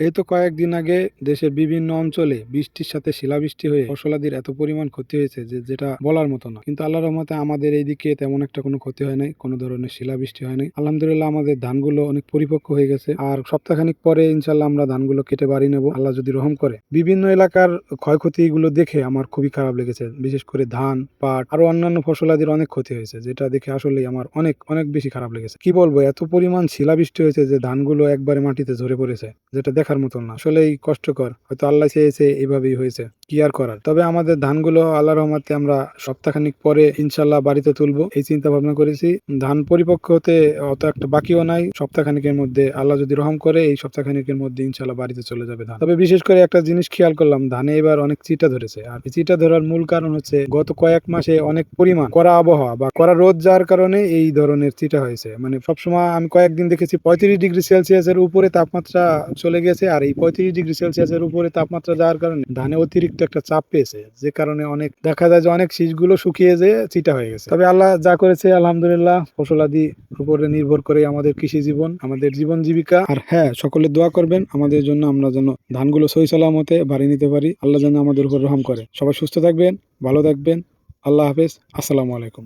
এই তো কয়েকদিন আগে দেশের বিভিন্ন অঞ্চলে বৃষ্টির সাথে শিলাবৃষ্টি হয়ে ফসলাদির এত পরিমাণ ক্ষতি হয়েছে যে যেটা বলার মতো না। কিন্তু আল্লাহর রহমতে আমাদের এইদিকে তেমন একটা কোনো ক্ষতি হয় নাই, কোনো ধরনের শিলাবৃষ্টি হয় নাই। আলহামদুলিল্লাহ আমাদের ধানগুলো অনেক পরিপক্ক হয়ে গেছে। আর সপ্তাহখানিক পরে ইনশাল্লাহ আমরা ধানগুলো কেটে বাড়ি নেব। আল্লাহ যদি রহম করে। বিভিন্ন এলাকার ক্ষয়ক্ষতিগুলো দেখে আমার খুবই খারাপ লেগেছে। বিশেষ করে ধান, পাট, আরও অন্যান্য ফসলাদির অনেক ক্ষতি হয়েছে, যেটা দেখে আসলেই আমার অনেক অনেক বেশি খারাপ লেগেছে। কি বলব, এত পরিমাণ শিলাবৃষ্টি হয়েছে যে ধানগুলো একবারে মাটিতে ঝরে পড়েছে, যেটা দেখার মতন না। আসলেই কষ্টকর। হয়তো আল্লাহ চেয়েছে এইভাবেই হয়েছে। কি আর করার। তবে আমাদের ধানগুলো আল্লাহ রহমতে আমরা সপ্তাহখানিক পরে ইনশাল্লাহ বাড়িতে তুলবো, এই চিন্তা ভাবনা করেছি। ধান পরিপক্ক হতে অত একটা বাকিও নাই, সপ্তাহখানিকের মধ্যে আল্লাহ যদি রহম করে, এই সপ্তাহখানিকের মধ্যে ইনশাল্লাহ বাড়িতে চলে যাবে ধান। তবে বিশেষ করে একটা জিনিস খেয়াল করলাম, ধানে এবার অনেক চিটা ধরেছে। আর চিটা ধরার মূল কারণ হচ্ছে গত কয়েক মাসে অনেক পরিমাণ কড়া আবহাওয়া বা করা রোদ যাওয়ার কারণে এই ধরনের চিটা হয়েছে। মানে সবসময় আমি কয়েকদিন দেখেছি পঁয়ত্রিশ ডিগ্রি সেলসিয়াসের উপরে তাপমাত্রা চলে গেছে, আর এই পঁয়ত্রিশ ডিগ্রি সেলসিয়াসের উপরে তাপমাত্রা যাওয়ার কারণে ধানে অতিরিক্ত একটা চাপ পেয়েছে, যে কারণে অনেক, দেখা যায় যে অনেক শীষগুলো শুকিয়ে যেয়ে চিটা হয়ে গেছে। তবে আল্লাহ যা করেছে, আলহামদুলিল্লাহ, ফসল আদি উপরে নির্ভর করে আমাদের কৃষি জীবন, আমাদের জীবন জীবিকা। আর হ্যাঁ সকলে দোয়া করবেন, আমাদের জন্য আমরা যেন ধানগুলো সই সালামতে বাড়ি নিতে পারি। আল্লাহ যেন আমাদের উপর রহম করে। সবাই সুস্থ থাকবেন, ভালো থাকবেন। আল্লাহ হাফেজ। আসসালামু আলাইকুম।